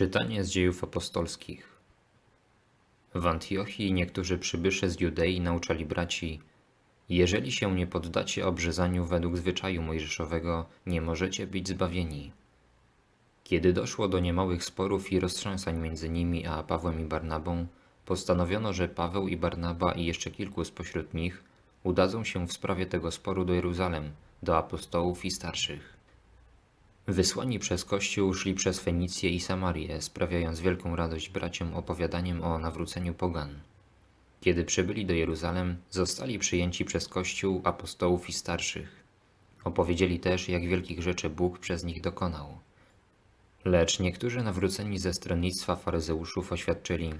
Czytanie z dziejów apostolskich. W Antiochii niektórzy przybysze z Judei nauczali braci, jeżeli się nie poddacie obrzezaniu według zwyczaju mojżeszowego, nie możecie być zbawieni. Kiedy doszło do niemałych sporów i roztrząsań między nimi a Pawłem i Barnabą, postanowiono, że Paweł i Barnaba i jeszcze kilku spośród nich udadzą się w sprawie tego sporu do Jeruzalem, do apostołów i starszych. Wysłani przez Kościół szli przez Fenicję i Samarię, sprawiając wielką radość braciom opowiadaniem o nawróceniu pogan. Kiedy przybyli do Jeruzalem, zostali przyjęci przez Kościół, apostołów i starszych. Opowiedzieli też, jak wielkich rzeczy Bóg przez nich dokonał. Lecz niektórzy nawróceni ze stronnictwa faryzeuszów oświadczyli,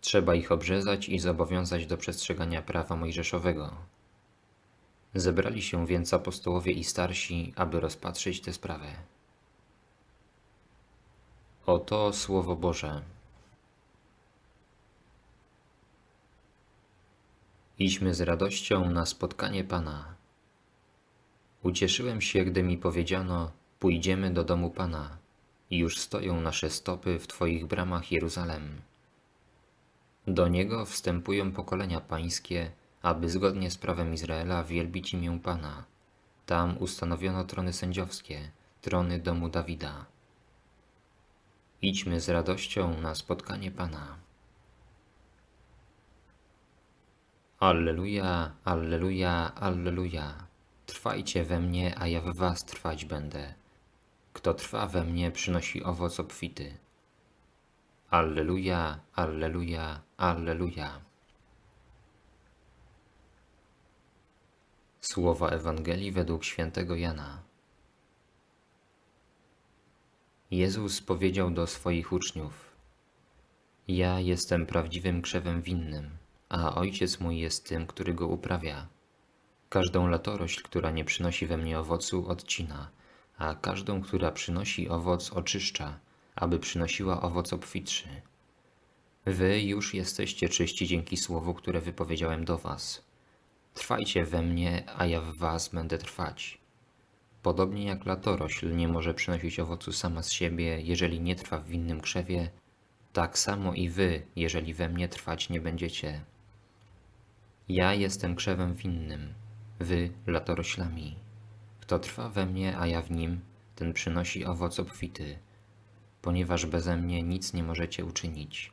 trzeba ich obrzezać i zobowiązać do przestrzegania prawa mojżeszowego. Zebrali się więc apostołowie i starsi, aby rozpatrzyć tę sprawę. Oto Słowo Boże. Idźmy z radością na spotkanie Pana. Ucieszyłem się, gdy mi powiedziano: Pójdziemy do domu Pana, i już stoją nasze stopy w Twoich bramach, Jeruzalem. Do niego wstępują pokolenia pańskie, aby zgodnie z prawem Izraela wielbić imię Pana. Tam ustanowiono trony sędziowskie, trony domu Dawida. Idźmy z radością na spotkanie Pana. Alleluja, alleluja, alleluja. Trwajcie we mnie, a ja w was trwać będę. Kto trwa we mnie, przynosi owoc obfity. Alleluja, alleluja, alleluja. Słowa Ewangelii według świętego Jana. Jezus powiedział do swoich uczniów: Ja jestem prawdziwym krzewem winnym, a ojciec mój jest tym, który go uprawia. Każdą latorośl, która nie przynosi we mnie owocu, odcina, a każdą, która przynosi owoc, oczyszcza, aby przynosiła owoc obfitszy. Wy już jesteście czyści dzięki słowu, które wypowiedziałem do was. Trwajcie we mnie, a ja w was będę trwać. Podobnie jak latorośl nie może przynosić owocu sama z siebie, jeżeli nie trwa w winnym krzewie, tak samo i wy, jeżeli we mnie trwać nie będziecie. Ja jestem krzewem winnym, wy latoroślami. Kto trwa we mnie, a ja w nim, ten przynosi owoc obfity, ponieważ beze mnie nic nie możecie uczynić.